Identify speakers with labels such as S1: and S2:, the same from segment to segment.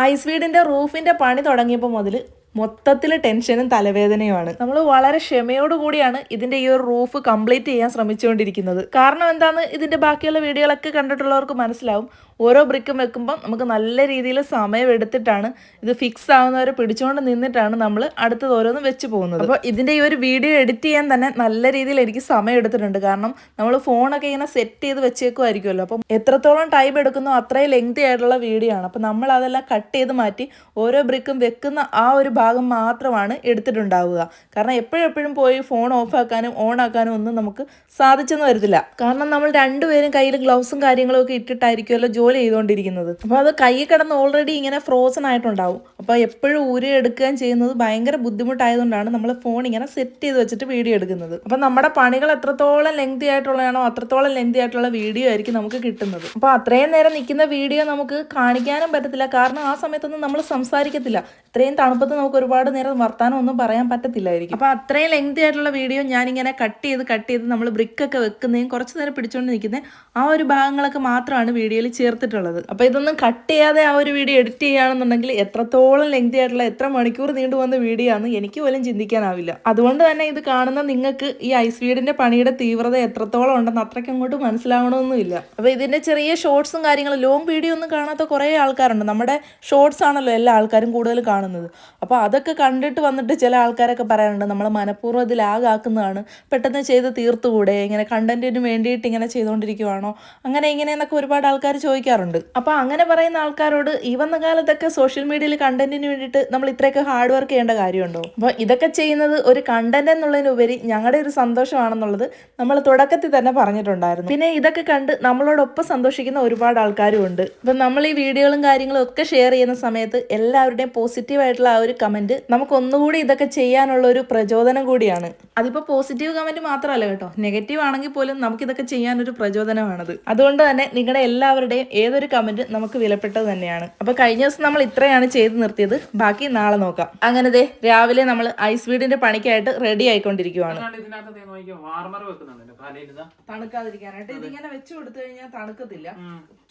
S1: Ice വീടിന്റെ റൂഫിന്റെ പണി തുടങ്ങിയപ്പോൾ മുതൽ മൊത്തത്തിൽ ടെൻഷനും തലവേദനയുമാണ്. നമ്മൾ വളരെ ക്ഷമയോട് കൂടിയാണ് ഇതിന്റെ ഈ ഒരു റൂഫ് കംപ്ലീറ്റ് ചെയ്യാൻ ശ്രമിച്ചുകൊണ്ടിരിക്കുന്നത്. കാരണം എന്താന്ന് ഇതിന്റെ ബാക്കിയുള്ള വീഡിയോകളൊക്കെ കണ്ടിട്ടുള്ളവർക്ക് മനസ്സിലാവും. ഓരോ ബ്രിക്കും വെക്കുമ്പം നമുക്ക് നല്ല രീതിയിൽ സമയം എടുത്തിട്ടാണ് ഇത് ഫിക്സ് ആവുന്നവരെ പിടിച്ചുകൊണ്ട് നിന്നിട്ടാണ് നമ്മൾ അടുത്തത് ഓരോന്ന് വെച്ച് പോകുന്നത്. അപ്പോൾ ഇതിന്റെ ഈ ഒരു വീഡിയോ എഡിറ്റ് ചെയ്യാൻ തന്നെ നല്ല രീതിയിൽ എനിക്ക് സമയം എടുത്തിട്ടുണ്ട്. കാരണം നമ്മൾ ഫോണൊക്കെ ഇങ്ങനെ സെറ്റ് ചെയ്ത് വെച്ചേക്കുമായിരിക്കുമല്ലോ അപ്പം എത്രത്തോളം ടൈം എടുക്കുന്നോ അത്രയും ലെങ്തി ആയിട്ടുള്ള വീഡിയോ ആണ്. അപ്പം നമ്മൾ അതെല്ലാം കട്ട് ചെയ്ത് മാറ്റി ഓരോ ബ്രിക്കും വെക്കുന്ന ആ ഒരു ഭാഗം മാത്രമാണ് എടുത്തിട്ടുണ്ടാവുക. കാരണം എപ്പോഴെപ്പോഴും പോയി ഫോൺ ഓഫ് ആക്കാനും ഓൺ ആക്കാനും ഒന്നും നമുക്ക് സാധിച്ചെന്ന് വരത്തില്ല. കാരണം നമ്മൾ രണ്ടുപേരും കയ്യിൽ ഗ്ലൗസും കാര്യങ്ങളും ഒക്കെ ഇട്ടിട്ടായിരിക്കുമല്ലോ ജോലി ചെയ്തുകൊണ്ടിരിക്കുന്നത്. അപ്പോൾ അത് കൈ കിടന്ന് ഓൾറെഡി ഇങ്ങനെ ഫ്രോസൺ ആയിട്ടുണ്ടാവും. അപ്പോൾ എപ്പോഴും ഊരി എടുക്കുകയും ചെയ്യുന്നത് ഭയങ്കര ബുദ്ധിമുട്ടായതുകൊണ്ടാണ് നമ്മൾ ഫോൺ ഇങ്ങനെ സെറ്റ് ചെയ്ത് വെച്ചിട്ട് വീഡിയോ എടുക്കുന്നത്. അപ്പോൾ നമ്മുടെ പണികൾ എത്രത്തോളം ലെങ്തി ആയിട്ടുള്ളതാണോ അത്രത്തോളം ലെങ്തി ആയിട്ടുള്ള വീഡിയോ ആയിരിക്കും നമുക്ക് കിട്ടുന്നത്. അപ്പോൾ അത്രയും നേരം നിൽക്കുന്ന വീഡിയോ നമുക്ക് കാണിക്കാനും പറ്റത്തില്ല. കാരണം ആ സമയത്തൊന്നും നമ്മൾ സംസാരിക്കത്തില്ല. ഇത്രയും തണുപ്പത്ത് നമുക്ക് ഒരുപാട് നേരം വർത്താനം ഒന്നും പറയാൻ പറ്റത്തില്ലായിരിക്കും. അപ്പോൾ അത്രയും ലെങ്തി ആയിട്ടുള്ള വീഡിയോ ഞാനിങ്ങനെ കട്ട് ചെയ്ത് കട്ട് ചെയ്ത് നമ്മൾ ബ്രിക്കൊക്കെ വെക്കുന്നതും കുറച്ച് നേരം പിടിച്ചുകൊണ്ട് നിൽക്കുന്നത് ആ ഒരു ഭാഗങ്ങളൊക്കെ മാത്രമാണ് വീഡിയോയിൽ ചേർത്തിട്ടുള്ളത് അപ്പോൾ ഇതൊന്നും കട്ട് ചെയ്യാതെ ആ ഒരു വീഡിയോ എഡിറ്റ് ചെയ്യുകയാണെന്നുണ്ടെങ്കിൽ എത്രത്തോളം ലെങ്തി ആയിട്ടുള്ള എത്ര മണിക്കൂർ നീണ്ടു വന്ന വീഡിയോ ആണ് എനിക്ക് പോലും ചിന്തിക്കാനാവില്ല. അതുകൊണ്ട് തന്നെ ഇത് കാണുന്ന നിങ്ങൾക്ക് ഈ ഐസ് വീടിന്റെ പണിയുടെ തീവ്രത എത്രത്തോളം ഉണ്ടെന്ന് അത്രയ്ക്ക് അങ്ങോട്ട് മനസ്സിലാവണമെന്നില്ല അപ്പോൾ ഇതിന്റെ ചെറിയ ഷോർട്സും കാര്യങ്ങളും ലോങ് വീഡിയോ ഒന്നും കാണാത്ത കുറേ ആൾക്കാരുണ്ട്. നമ്മുടെ ഷോർട്സ് ആണല്ലോ എല്ലാ ആൾക്കാരും കൂടുതൽ കാണുന്നത്. അപ്പോൾ അതൊക്കെ കണ്ടിട്ട് വന്നിട്ട് ചില ആൾക്കാരൊക്കെ പറയാറുണ്ട് നമ്മൾ മനഃപൂർവം ഇത് ലാഗാക്കുന്നതാണ് പെട്ടെന്ന് ചെയ്ത് തീർത്തുകൂടെ? ഇങ്ങനെ കണ്ടന്റിന് വേണ്ടിയിട്ട് ഇങ്ങനെ ചെയ്തുകൊണ്ടിരിക്കുവാണോ അങ്ങനെ ഇങ്ങനെ എന്നൊക്കെ ഒരുപാട് ആൾക്കാർ ചോദിക്കാറുണ്ട് അപ്പോൾ അങ്ങനെ പറയുന്ന ആൾക്കാരോട് ഈ വന്ന കാലത്തൊക്കെ സോഷ്യൽ മീഡിയയിൽ കണ്ടന്റിന് വേണ്ടിയിട്ട് നമ്മൾ ഇത്രയൊക്കെ ഹാർഡ് വർക്ക് ചെയ്യേണ്ട കാര്യമുണ്ടോ? അപ്പോൾ ഇതൊക്കെ ചെയ്യുന്നത് ഒരു കണ്ടന്റ് എന്നുള്ളതിനുപരി ഞങ്ങളുടെ ഒരു സന്തോഷമാണെന്നുള്ളത് നമ്മൾ തുടക്കത്തിൽ തന്നെ പറഞ്ഞിട്ടുണ്ടായിരുന്നു. പിന്നെ ഇതൊക്കെ കണ്ട് നമ്മളോടൊപ്പം സന്തോഷിക്കുന്ന ഒരുപാട് ആൾക്കാരും ഉണ്ട്. അപ്പം നമ്മൾ ഈ വീഡിയോകളും കാര്യങ്ങളും ഒക്കെ ഷെയർ ചെയ്യുന്ന സമയത്ത് എല്ലാവരുടെയും പോസിറ്റീവ് ആയിട്ടുള്ള ആ ഒരു കമന്റ് നമുക്ക് ഒന്നുകൂടി ഇതൊക്കെ ചെയ്യാനുള്ള ഒരു പ്രചോദനം കൂടിയാണ്. അതിപ്പോ പോസിറ്റീവ് കമന്റ് മാത്രമല്ല കേട്ടോ. നെഗറ്റീവ് ആണെങ്കിൽ പോലും നമുക്ക് ഇതൊക്കെ ചെയ്യാൻ ഒരു പ്രചോദനമാണത്. അതുകൊണ്ട് തന്നെ നിങ്ങളുടെ എല്ലാവരുടെയും ഏതൊരു കമന്റ് നമുക്ക് വിലപ്പെട്ടത് തന്നെയാണ്. അപ്പൊ കഴിഞ്ഞ ദിവസം നമ്മൾ ഇത്രയാണ് ചെയ്ത് നിർത്തിയത്. ബാക്കി നാളെ നോക്കാം. അങ്ങനെ ദേ രാവിലെ നമ്മൾ ഐസ് വീടിന്റെ പണിക്കായിട്ട് റെഡി ആയിക്കൊണ്ടിരിക്കുവാണ്.
S2: ഇതിനകത്ത് ദേ നോക്കിക്കോ? വാർമർ വെക്കുന്നുണ്ട് എന്റെ ഇതാ.
S1: തണുക്കാതിരിക്കാനായിട്ട് ഇതിങ്ങനെ വെച്ചു കൊടുത്തു കഴിഞ്ഞാൽ തണുക്കത്തില്ല.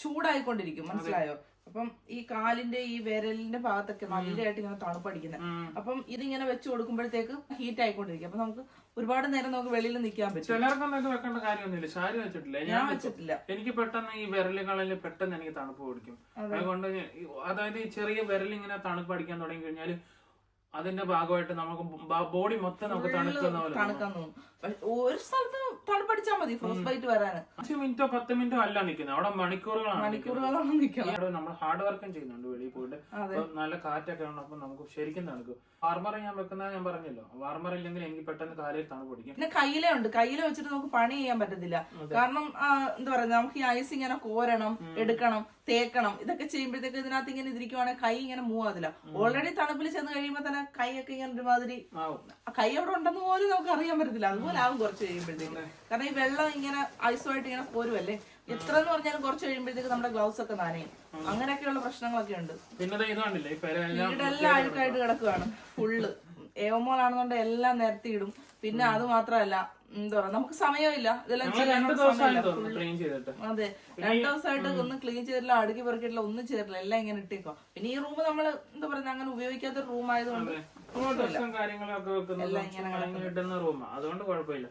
S1: ചൂടായിക്കൊണ്ടിരിക്കും മനസ്സിലായോ? അപ്പം ഈ കാലിന്റെ ഈ വിരലിന്റെ ഭാഗത്തൊക്കെ നല്ലതായിട്ട് ഇങ്ങനെ തണുപ്പടിക്കുന്നത് അപ്പം ഇതിങ്ങനെ വെച്ച് കൊടുക്കുമ്പോഴത്തേക്ക് ഹീറ്റ് ആയിക്കൊണ്ടിരിക്കും. അപ്പൊ നമുക്ക് ഒരുപാട് നേരം നമുക്ക് വെളിയിൽ നിൽക്കാൻ പറ്റും.
S2: ചിലർക്കൊന്നും ഇത് വെക്കേണ്ട കാര്യമൊന്നുമില്ല. ശാരി വെച്ചിട്ടില്ല.
S1: ഞാൻ വെച്ചിട്ടില്ല.
S2: എനിക്ക് പെട്ടെന്ന് ഈ വിരലുകളിൽ പെട്ടെന്ന് എനിക്ക് തണുപ്പ് പിടിക്കും. അതുകൊണ്ട് അതായത് ഈ ചെറിയ വിരലിങ്ങനെ തണുപ്പ് അടിക്കാൻ തുടങ്ങി കഴിഞ്ഞാൽ അതിന്റെ ഭാഗമായിട്ട് നമുക്ക് ബോഡി മൊത്തം നമുക്ക് തണുക്കുന്ന
S1: ഒരു സ്ഥലത്ത് തണുപ്പടിച്ചാൽ മതി ഫ്രോസ്റ്റ് വരാൻ വരാന്.
S2: അഞ്ച് മിനിറ്റോ പത്ത് മിനിറ്റോ അല്ല നിൽക്കുന്നത്. അവിടെ മണിക്കൂറുകളാണ്.
S1: മണിക്കൂറുകളാണ്
S2: നിൽക്കുന്നത്. നമ്മൾ ഹാർഡ് വർക്കും ചെയ്യുന്നുണ്ട് വെളിയിൽ പോയിട്ട്. നല്ല കാറ്റൊക്കെ ഉണ്ട് അപ്പൊ നമുക്ക് ശരിക്കും തണുക്കും. വാർമർ ഞാൻ വെക്കുന്ന ഞാൻ പറഞ്ഞല്ലോ. വാർമർ ഇല്ലെങ്കിൽ എനിക്ക് പെട്ടെന്ന് കാലിൽ തണുപ്പ് പിടിക്കും.
S1: പിന്നെ കയ്യിലെ ഉണ്ട്. കയ്യിലെ വെച്ചിട്ട് നമുക്ക് പണി ചെയ്യാൻ പറ്റത്തില്ല. കാരണം എന്താ പറയുക നമുക്ക് ഈ ഐസ് ഇങ്ങനെ കോരണം എടുക്കണം. തേക്കണം. ഇതൊക്കെ ചെയ്യുമ്പോഴത്തേക്ക് ഇതിനകത്ത് ഇങ്ങനെ ഇതിരിക്കുവാണെ കൈ ഇങ്ങനെ മൂവ് ആകത്തില്ല ഓൾറെഡി തണുപ്പിൽ ചെന്ന് കഴിയുമ്പോൾ തന്നെ കൈയൊക്കെ ഇങ്ങനെ ഒരുമാതിരി കൈ അവിടെ ഉണ്ടെന്ന് പോലും നമുക്ക് അറിയാൻ പറ്റത്തില്ല. അതുപോലെ ആവും കുറച്ച് കഴിയുമ്പോഴത്തേക്ക്. കാരണം ഈ വെള്ളം ഇങ്ങനെ ഐസോയിട്ട് ഇങ്ങനെ പോരുമല്ലേ എത്ര എന്ന് പറഞ്ഞാലും കുറച്ച് കഴിയുമ്പോഴത്തേക്ക് നമ്മുടെ ഗ്ലൗസ് ഒക്കെ നനയും. അങ്ങനെയൊക്കെയുള്ള പ്രശ്നങ്ങളൊക്കെ ഉണ്ട്. വീടെല്ലാം അഴുക്കായിട്ട് കിടക്കുകയാണ് ഫുള്ള് ഏവമോളാണെന്നുണ്ടെങ്കിൽ എല്ലാം നിരത്തിയിടും. പിന്നെ അത് മാത്രമല്ല എന്താ പറയാ നമുക്ക് സമയമില്ല. ഇതെല്ലാം
S2: ചെയ്തിട്ട്.
S1: അതെ രണ്ടു ദിവസമായിട്ട് ഒന്നും ക്ലീൻ ചെയ്തിട്ടില്ല അടുക്കി പെറുക്കിയിട്ടില്ല ഒന്നും ചെയ്തിട്ടില്ല എല്ലാം ഇങ്ങനെ ഇട്ടേക്കോ പിന്നെ ഈ റൂം നമ്മൾ എന്താ പറയുക അങ്ങനെ ഉപയോഗിക്കാത്ത റൂം ആയതുകൊണ്ട്
S2: വെക്കുന്നത് അങ്ങനെ ഇടുന്ന റൂമാണ് അതുകൊണ്ട് കുഴപ്പമില്ല.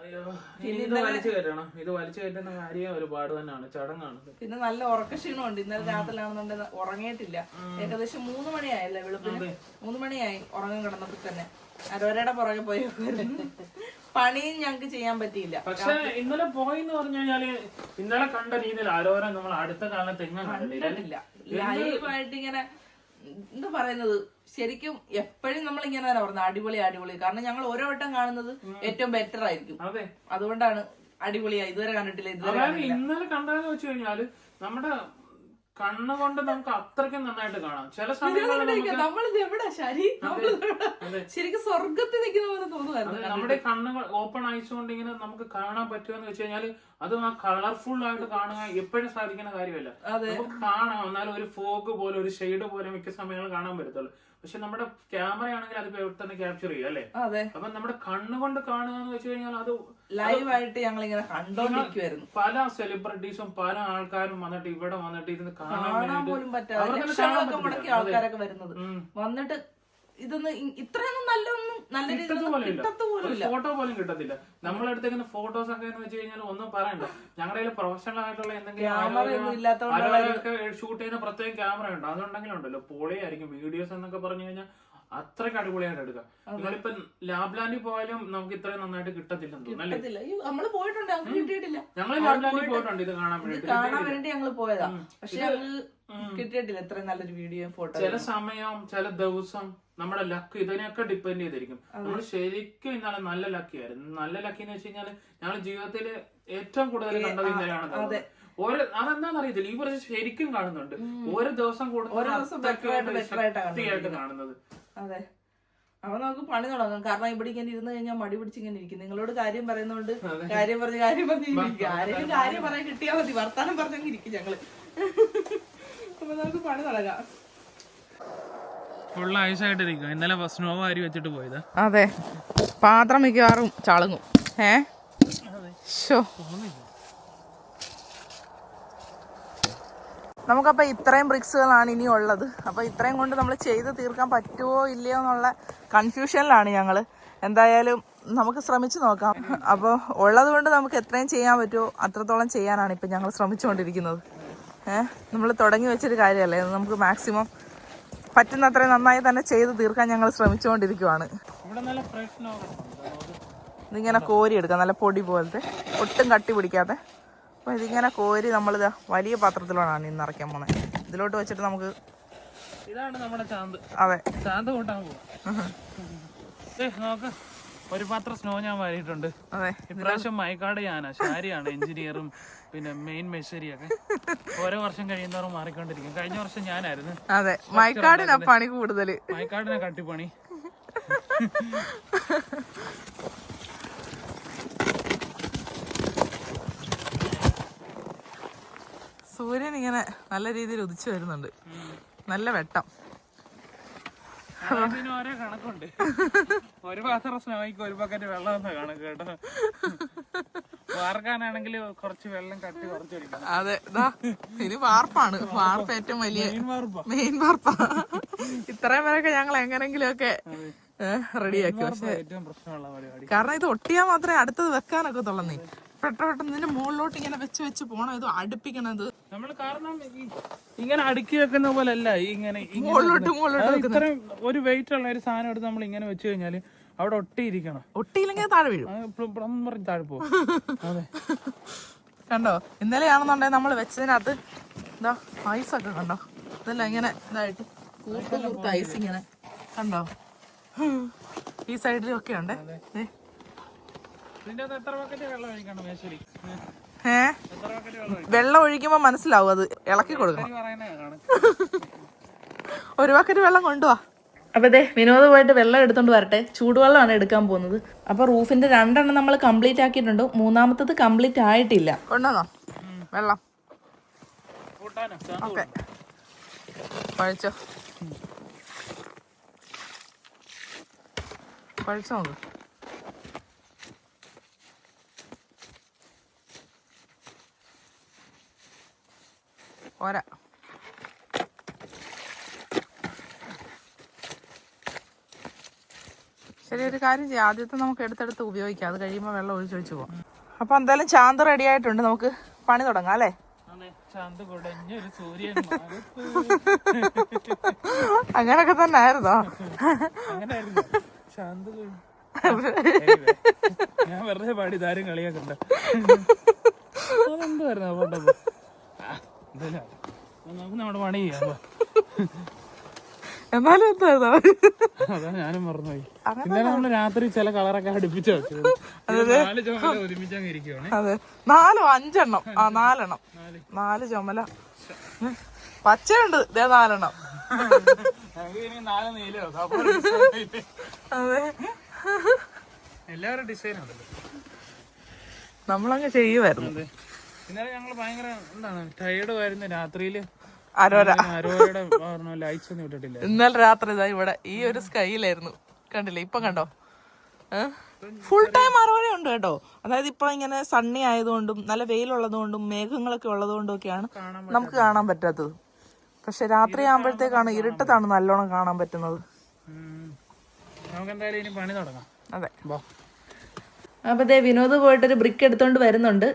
S2: അയ്യോ ഇനി ഇത് വലിച്ചു കയറ്റണം. ഇത് വലിച്ചു കയറ്റുന്ന കാര്യം ഒരുപാട് തന്നെയാണ്. ചടങ്ങാണ്.
S1: പിന്നെ നല്ല ഉറക്കക്ഷീണമുണ്ട് ഇന്നലെ രാത്രിയിലാണെന്നുണ്ടെങ്കിൽ ഉറങ്ങിയിട്ടില്ല. ഏകദേശം മൂന്ന് മണിയായല്ലേ വെളുപ്പിന്. മൂന്ന് മണിയായി ഉറങ്ങാൻ കിടന്നപ്പോ തന്നെ. അരോരയുടെ പുറകെ പോയി പണിയും ഞങ്ങൾക്ക് ചെയ്യാൻ പറ്റിയില്ല.
S2: പക്ഷെ ഇന്നലെ പോയി എന്ന് പറഞ്ഞു കഴിഞ്ഞാൽ ഇന്നലെ കണ്ട രീതിയിൽ ആരോരം നമ്മൾ അടുത്ത കാലത്ത് എങ്ങനെ
S1: ലൈവായിട്ട് ഇങ്ങനെ എന്താ പറയുന്നത്? ശരിക്കും എപ്പോഴും നമ്മൾ ഇങ്ങനെ തന്നെ പറയുന്നത് അടിപൊളി അടിപൊളി. കാരണം ഞങ്ങൾ ഓരോ വട്ടം കാണുന്നത് ഏറ്റവും ബെറ്റർ ആയിരിക്കും.
S2: അതെ.
S1: അതുകൊണ്ടാണ് അടിപൊളിയായി. ഇതുവരെ കണ്ടിട്ടില്ല ഇതുവരെ
S2: ഇന്നലെ കണ്ടതെന്ന് വെച്ച് കഴിഞ്ഞാൽ നമ്മുടെ കണ്ണ് കൊണ്ട് നമുക്ക് അത്രയ്ക്കും നന്നായിട്ട് കാണാം. ചില സമയങ്ങളിൽ
S1: ശരിക്കും സ്വർഗത്തിൽ നിൽക്കുന്ന പോലെ
S2: തോന്നുന്നു നമ്മുടെ കണ്ണുകൾ ഓപ്പൺ അയച്ചുകൊണ്ട് ഇങ്ങനെ നമുക്ക് കാണാൻ പറ്റുമെന്ന് വെച്ച് കഴിഞ്ഞാൽ അതും ആ കളർഫുൾ ആയിട്ട് കാണുക എപ്പോഴും സാധിക്കുന്ന കാര്യമല്ല. നമുക്ക് കാണാം. എന്നാലും ഒരു ഫോഗ് പോലെ ഒരു ഷെയ്ഡ് പോലെ മിക്ക സമയങ്ങളിൽ കാണാൻ പറ്റത്തുള്ളൂ. പക്ഷെ നമ്മുടെ ക്യാമറ ആണെങ്കിൽ അത് പെട്ടെന്ന് ക്യാപ്ചർ ചെയ്യും അല്ലേ? അപ്പൊ നമ്മുടെ കണ്ണുകൊണ്ട് കാണുക എന്ന് വെച്ച് കഴിഞ്ഞാൽ അത്
S1: ലൈവായിട്ട് ഞങ്ങൾ ഇങ്ങനെ കണ്ടോണ്ടിരിക്കുവായിരുന്നു.
S2: പല സെലിബ്രിറ്റീസും പല ആൾക്കാരും വന്നിട്ട് ഇവിടെ വന്നിട്ട് ഇതിന് കാണാൻ
S1: പോലും പറ്റാതെ. ആൾക്കാരൊക്കെ വരുന്നത്. വന്നിട്ട് ഇതൊന്നും ഇത്രയൊന്നും നല്ലൊന്നും നല്ല രീതിയിൽ
S2: ഫോട്ടോ പോലും കിട്ടത്തില്ല. നമ്മളെടുത്തേക്കുന്ന ഫോട്ടോസ് ഒക്കെ എന്ന് വെച്ച് കഴിഞ്ഞാൽ ഒന്നും പറയണ്ട. ഞങ്ങളുടെ കയ്യിൽ പ്രൊഫഷണൽ ആയിട്ടുള്ള എന്തെങ്കിലും ഷൂട്ട് ചെയ്യുന്ന പ്രത്യേകം ക്യാമറ ഉണ്ട്. അതുണ്ടെങ്കിലുണ്ടല്ലോ പൊളിയായിരിക്കും. വീഡിയോസ് എന്നൊക്കെ പറഞ്ഞു കഴിഞ്ഞാൽ അത്രയ്ക്ക് അടിപൊളിയായിട്ട് എടുക്കാം നിങ്ങളിപ്പോ ലാബ് ലാൻഡിൽ പോയാലും നമുക്ക് ഇത്രയും നന്നായിട്ട്
S1: കിട്ടത്തില്ല. നമ്മൾ പോയിട്ടുണ്ട്. കിട്ടിയിട്ടില്ല.
S2: ഞങ്ങൾ പോയിട്ടുണ്ട്. ഇത് കാണാൻ
S1: വേണ്ടി ഞങ്ങൾ പോയതാ. പക്ഷെ. കിട്ടിയിട്ടില്ല. ഇത്രയും നല്ലൊരു വീഡിയോ ഫോട്ടോ
S2: ചില സമയം ചില ദിവസം നമ്മുടെ ലക്ക് ഇതിനെയൊക്കെ ഡിപ്പെൻഡ് ചെയ്തിരിക്കും. നമ്മൾ ശരിക്കും ഇന്നലെ നല്ല ലക്കി ആയിരുന്നു. നല്ല ലക്കി എന്ന് വെച്ച് കഴിഞ്ഞാൽ ഞങ്ങൾ ജീവിതത്തിൽ ഏറ്റവും കൂടുതൽ കണ്ടത് ഇന്നലെയാണ്. ഓരോ അതെന്താണെന്ന് അറിയത്തില്ല ഈ കുറച്ച് ശരിക്കും കാണുന്നുണ്ട്. ഓരോ ദിവസം
S1: കൂടുതൽ
S2: ശക്തിയായിട്ട് കാണുന്നത്.
S1: അതെ. അപ്പൊ നമുക്ക് പണി തുടങ്ങാം. കാരണം ഇവിടെ ഇങ്ങനെ ഇരുന്ന് കഴിഞ്ഞാൽ മടി പിടിച്ച് ഇങ്ങനെ ഇരിക്കും. നിങ്ങളോട് കാര്യം പറയുന്നോണ്ട് കാര്യം പറഞ്ഞ് കാര്യം പറഞ്ഞ് ഇരിക്കും. ആരെങ്കിലും കാര്യം പറയാൻ കിട്ടിയാൽ മതി. വർത്താനം പറഞ്ഞങ്ങ് ഇരിക്കും ഞങ്ങൾ. അപ്പൊ നമുക്ക് പണി തുടങ്ങാം.
S2: ഫുൾ ഐസായിട്ടിരിക്കും ഇന്നലെ സ്നോ വെച്ചിട്ട് പോയത്.
S1: അതെ. പാത്രം മിക്കവാറും ചളങ്ങും. ഏ? ഷോ നമുക്കപ്പോൾ ഇത്രയും ബ്രിക്സുകളാണ് ഇനി ഉള്ളത്. അപ്പോൾ ഇത്രയും കൊണ്ട് നമ്മൾ ചെയ്ത് തീർക്കാൻ പറ്റുമോ ഇല്ലയോ എന്നുള്ള കൺഫ്യൂഷനിലാണ് ഞങ്ങൾ എന്തായാലും നമുക്ക് ശ്രമിച്ചു നോക്കാം. അപ്പോൾ ഉള്ളത് കൊണ്ട് നമുക്ക് എത്രയും ചെയ്യാൻ പറ്റുമോ അത്രത്തോളം ചെയ്യാനാണ് ഇപ്പം ഞങ്ങൾ ശ്രമിച്ചുകൊണ്ടിരിക്കുന്നത്. ഏഹ് നമ്മൾ തുടങ്ങി വെച്ചൊരു കാര്യമല്ലേ? നമുക്ക് മാക്സിമം പറ്റുന്നത്രയും നന്നായി തന്നെ ചെയ്ത് തീർക്കാൻ ഞങ്ങൾ ശ്രമിച്ചുകൊണ്ടിരിക്കുവാണ്. ഇതിങ്ങനെ കോരി എടുക്കാം. നല്ല പൊടി പോലത്തെ. ഒട്ടും കട്ടി പിടിക്കാതെ അപ്പോൾ ഇതിങ്ങനെ കോരി നമ്മളിത് വലിയ പാത്രത്തിലോടാണ് ഇന്ന് ഇറക്കാൻ പോകുന്നത് ഇതിലോട്ട് വെച്ചിട്ട് നമുക്ക്
S2: ഇതാണ് നമ്മുടെ ചാന്ത്.
S1: അതെ.
S2: ചാന്ത് കൂട്ടാൻ പോകും നോക്ക്. ഒരു പാത്രം സ്നോ ഞാൻ വാരിയിട്ടുണ്ട്. ഇപ്രാവശ്യം മൈക്കാട് ഞാനാ. ഷാരിയാണ് എഞ്ചിനീയറും പിന്നെ മെയിൻ മെഷറിയൊക്കെ ഓരോ വർഷം കഴിയുന്നവരും മാറിക്കൊണ്ടിരിക്കും. കഴിഞ്ഞ വർഷം ഞാനായിരുന്നു.
S1: അതെ. മൈക്കാടിനാ പണി കൂടുതൽ
S2: മൈക്കാടിനെ കട്ടിപ്പണി.
S1: സൂര്യൻ ഇങ്ങനെ നല്ല രീതിയിൽ ഉദിച്ചു വരുന്നുണ്ട്. നല്ല വെട്ടം.
S2: ഇതിന് ഓരോ കണക്കുണ്ട്. ഒരു പാത്രം സ്നോയ്ക്ക് ഒരു ബക്കറ്റ് വെള്ളം എന്ന കണക്ക് കേട്ടോ. വാർക്കാനാണെങ്കിൽ കുറച്ച് വെള്ളം കട്ടി കുറച്ചൊഴിക്കണം
S1: അതെ ഇനി വാർപ്പാണ്. വാർപ്പ് ഏറ്റവും വലിയ മെയിൻ വാർപ്പാ. ഇത്രയും പേരൊക്കെ ഞങ്ങൾ എങ്ങനെങ്കിലും ഒക്കെ റെഡിയാക്കി പക്ഷെ
S2: ഏറ്റവും പ്രശ്നമുള്ള പരിപാടി.
S1: കാരണം ഇത് ഒട്ടിയാൽ മാത്രമേ അടുത്തത് വെക്കാനൊക്കെ തുള്ളന്നേ പെട്ടെന്ന് മുകളിലോട്ട് ഇങ്ങനെ വെച്ച് വെച്ച് പോണം. ഇത് അടുപ്പിക്കണത്.
S2: നമ്മൾ കാരണം ഇങ്ങനെ അടുക്കി വെക്കുന്ന പോലെ അല്ല ഈ ഇങ്ങനെ
S1: മുകളിലോട്ട്. മുകളിലോട്ട്
S2: ഇത്രയും ഒരു വെയിറ്റ് ഉള്ള ഒരു സാധനം എടുത്ത് നമ്മൾ ഇങ്ങനെ വെച്ച് കഴിഞ്ഞാൽ അവിടെ ഒട്ടിയിരിക്കണം.
S1: ഒട്ടിയില്ലെങ്കിൽ താഴെ വീഴും.
S2: താഴെ പോകും. അതെ.
S1: കണ്ടോ? ഇന്നലെയാണെന്നുണ്ടെങ്കിൽ നമ്മൾ വെച്ചതിനകത്ത് എന്താ ഐസൊക്കെ കണ്ടോ? ഇതെല്ലാം ഇങ്ങനെ ഇതായിട്ട് കൂർത്ത് കൂർത്ത് ഐസ് ഇങ്ങനെ. കണ്ടോ? ഈ സൈഡിലും ഒക്കെ ഉണ്ട് ദേ.
S2: ഇതിന്റെ അകത്ത് എത്ര ബക്കറ്റ് വെള്ളം ഒഴിക്കണം മേശ്വരി
S1: ഏ?
S2: എത്ര ബക്കറ്റ് വെള്ളം ഒഴിക്കുമ്പോ
S1: വെള്ളം ഒഴിക്കുമ്പോൾ മനസ്സിലാവും അത് ഇളക്കി കൊടുക്കണം. ഒരു ബക്കറ്റ് വെള്ളം കൊണ്ടുവാ. അപ്പോൾ അതെ വിനോദ് പോയിട്ട് വെള്ളം എടുത്തോണ്ട് വരട്ടെ. ചൂടുവെള്ളമാണ് എടുക്കാൻ പോകുന്നത്. അപ്പോൾ റൂഫിന്റെ രണ്ടെണ്ണം നമ്മൾ കംപ്ലീറ്റ് ആക്കിയിട്ടുണ്ട്. മൂന്നാമത്തത് കംപ്ലീറ്റ് ആയിട്ടില്ല. കൊണ്ടോ വെള്ളം. ഓക്കെ. പഴിച്ചോ? പഴിച്ചോ നോക്ക് പോരാ ശരി ഒരു കാര്യം ചെയ്യാം. ആദ്യത്തെ നമുക്ക് എടുത്തെടുത്ത് ഉപയോഗിക്കാം. അത് കഴിയുമ്പോൾ വെള്ളം ഒഴിച്ചൊഴിച്ച് പോവാം. അപ്പൊ എന്തായാലും ചാന്ത് റെഡി ആയിട്ടുണ്ട്. നമുക്ക് പണി തുടങ്ങാം അല്ലേ. അങ്ങനൊക്കെ തന്നെ ആയിരുന്നോ?
S2: ഞാൻ വെറുതെ പാടി ഇതാരും കളിയാക്കണ്ട. അതെന്തായിരുന്നു ആ പാട്ടൊക്കെ? ആ, എന്തേലും ആവട്ടെ. അപ്പൊ നമുക്ക് നമ്മുടെ പണി ചെയ്യാം. വാ.
S1: എന്നാലും എന്തായിരുന്നു
S2: അതാ ഞാനും മറന്നുപോയി. ഇന്നലെ നമ്മൾ രാത്രി ചില കളറൊക്കെ അടുപ്പിച്ച് നാല് ചുമല ഒരുമിച്ച് അങ്ങ് ഇരിക്കുവാണ്.
S1: അതെ. നാലോ? അഞ്ചെണ്ണം. ആ നാലെണ്ണം.
S2: നാല്.
S1: ചുമല. പച്ചയുണ്ട്. ദേ നാലെണ്ണം.
S2: നാല്?
S1: അതെ.
S2: എല്ലാവരും ഡിസൈൻ
S1: നമ്മളങ്ങ് ചെയ്യുമായിരുന്നു
S2: ഇന്നലെ ഞങ്ങൾ ഭയങ്കര എന്താണ് ടയേർഡ് വരുന്ന രാത്രിയിൽ
S1: അരോര.
S2: അരോയുടെ ലൈറ്റ്സ് ഒന്നും ഇട്ടിട്ടില്ല.
S1: ഇന്നലെ രാത്രി ഇതാ ഇവിടെ ഈ ഒരു സ്കൈയിലായിരുന്നു. കണ്ടില്ലേ? ഇപ്പൊ കണ്ടോ? ഫുൾ ടൈം അറുപത് ഉണ്ട് കേട്ടോ. അതായത് ഇപ്പൊ ഇങ്ങനെ സണ്ണി ആയതുകൊണ്ടും നല്ല വെയിലുള്ളതുകൊണ്ടും മേഘങ്ങളൊക്കെ ഉള്ളതുകൊണ്ടും ഒക്കെയാണ് നമുക്ക് കാണാൻ പറ്റാത്തത്. പക്ഷെ രാത്രി ആകുമ്പോഴത്തേക്കാണ് ഇരുട്ടത്താണ് നല്ലോണം കാണാൻ പറ്റുന്നത്.
S2: നമുക്ക് ഇനി പണി തുടങ്ങാം.
S1: അതെ. അപ്പൊ ദേ വിനോദ് പോയിട്ടൊരു ബ്രിക്ക് എടുത്തോണ്ട് വരുന്നുണ്ട്.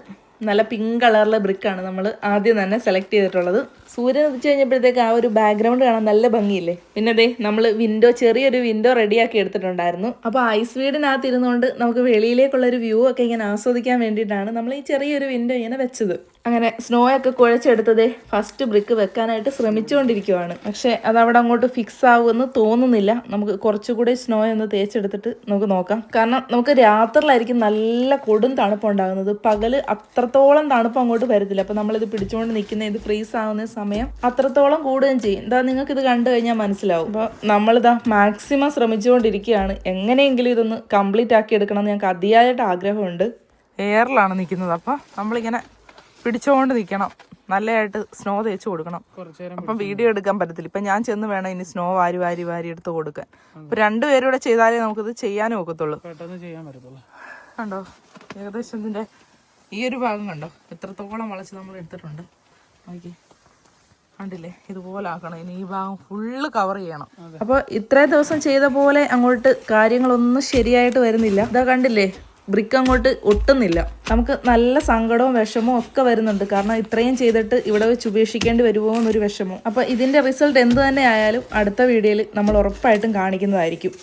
S1: നല്ല പിങ്ക് കളറിലെ ബ്രിക്കാണ് നമ്മൾ ആദ്യം തന്നെ സെലക്ട് ചെയ്തിട്ടുള്ളത്. സൂര്യൻ ഉദിച്ചു കഴിഞ്ഞപ്പോഴത്തേക്ക് ആ ഒരു ബാക്ക്ഗ്രൗണ്ട് കാണാൻ നല്ല ഭംഗിയില്ലേ? പിന്നെ അതെ നമ്മൾ വിൻഡോ ചെറിയൊരു വിൻഡോ റെഡിയാക്കി എടുത്തിട്ടുണ്ടായിരുന്നു. അപ്പോൾ ഐസ് വീടിനകത്ത് ഇരുന്നുകൊണ്ട് നമുക്ക് വെളിയിലേക്കുള്ള ഒരു വ്യൂ ഒക്കെ ഇങ്ങനെ ആസ്വദിക്കാൻ വേണ്ടിയിട്ടാണ് നമ്മൾ ഈ ചെറിയൊരു വിൻഡോ ഇങ്ങനെ വെച്ചത്. അങ്ങനെ സ്നോ ഒക്കെ കുഴച്ചെടുത്തതേ ഫസ്റ്റ് ബ്രിക്ക് വെക്കാനായിട്ട് ശ്രമിച്ചുകൊണ്ടിരിക്കുവാണ്. പക്ഷേ അത് അവിടെ അങ്ങോട്ട് ഫിക്സ് ആവുമെന്ന് തോന്നുന്നില്ല. നമുക്ക് കുറച്ചുകൂടി സ്നോ ഒന്ന് തേച്ചെടുത്തിട്ട് നമുക്ക് നോക്കാം. കാരണം നമുക്ക് രാത്രിയിലായിരിക്കും നല്ല കൊടും തണുപ്പുണ്ടാകുന്നത് പകൽ അത്രത്തോളം തണുപ്പ് അങ്ങോട്ട് വരത്തില്ല. അപ്പം നമ്മളിത് പിടിച്ചുകൊണ്ട് നിൽക്കുന്ന ഇത് ഫ്രീസ് ആവുന്ന സമയം അത്രത്തോളം കൂടുകയും ചെയ്യും. എന്താ നിങ്ങൾക്ക് ഇത് കണ്ടു കഴിഞ്ഞാൽ മനസ്സിലാവും. അപ്പോൾ നമ്മളിതാ മാക്സിമം ശ്രമിച്ചുകൊണ്ടിരിക്കുകയാണ്. എങ്ങനെയെങ്കിലും ഇതൊന്ന് കംപ്ലീറ്റ് ആക്കി എടുക്കണം എന്ന് ഞങ്ങൾക്ക് അതിയായിട്ട് ആഗ്രഹമുണ്ട്. എയറിലാണ് നിൽക്കുന്നത്. അപ്പം നമ്മളിങ്ങനെ പിടിച്ചുകൊണ്ട് നിൽക്കണം നല്ലതായിട്ട് സ്നോ തേച്ച് കൊടുക്കണം. അപ്പം വീഡിയോ എടുക്കാൻ പറ്റത്തില്ല. ഇപ്പം ഞാൻ ചെന്ന് വേണം ഇനി സ്നോ വാരി വാരി വാരി എടുത്ത് കൊടുക്കാൻ. അപ്പം രണ്ടുപേരും കൂടെ ചെയ്താലേ നമുക്കിത് ചെയ്യാനും ഒക്കത്തുള്ളൂ. കണ്ടോ? ഏകദേശം ഇതിന്റെ ഈ ഒരു ഭാഗം കണ്ടോ? എത്രത്തോളം വളച്ച് നമ്മൾ എടുത്തിട്ടുണ്ട്. നോക്കി കണ്ടില്ലേ? ഇതുപോലെ ആക്കണം. ഇനി ഈ ഭാഗം ഫുള്ള് കവർ ചെയ്യണം. അപ്പോൾ ഇത്രയും ദിവസം ചെയ്ത പോലെ അങ്ങോട്ട് കാര്യങ്ങളൊന്നും ശരിയായിട്ട് വരുന്നില്ല. ഇതാ കണ്ടില്ലേ? ബ്രിക്ക് അങ്ങോട്ട് ഒട്ടുന്നില്ല. നമുക്ക് നല്ല സങ്കടവും വിഷമവും ഒക്കെ വരുന്നുണ്ട്. കാരണം ഇത്രയും ചെയ്തിട്ട് ഇവിടെ വെച്ച് ഉപേക്ഷിക്കേണ്ടി വരുമോ എന്നൊരു വിഷമം അപ്പോൾ ഇതിന്റെ റിസൾട്ട് എന്ത് തന്നെ ആയാലും അടുത്ത വീഡിയോയിൽ നമ്മൾ ഉറപ്പായിട്ടും കാണിക്കുന്നതായിരിക്കും.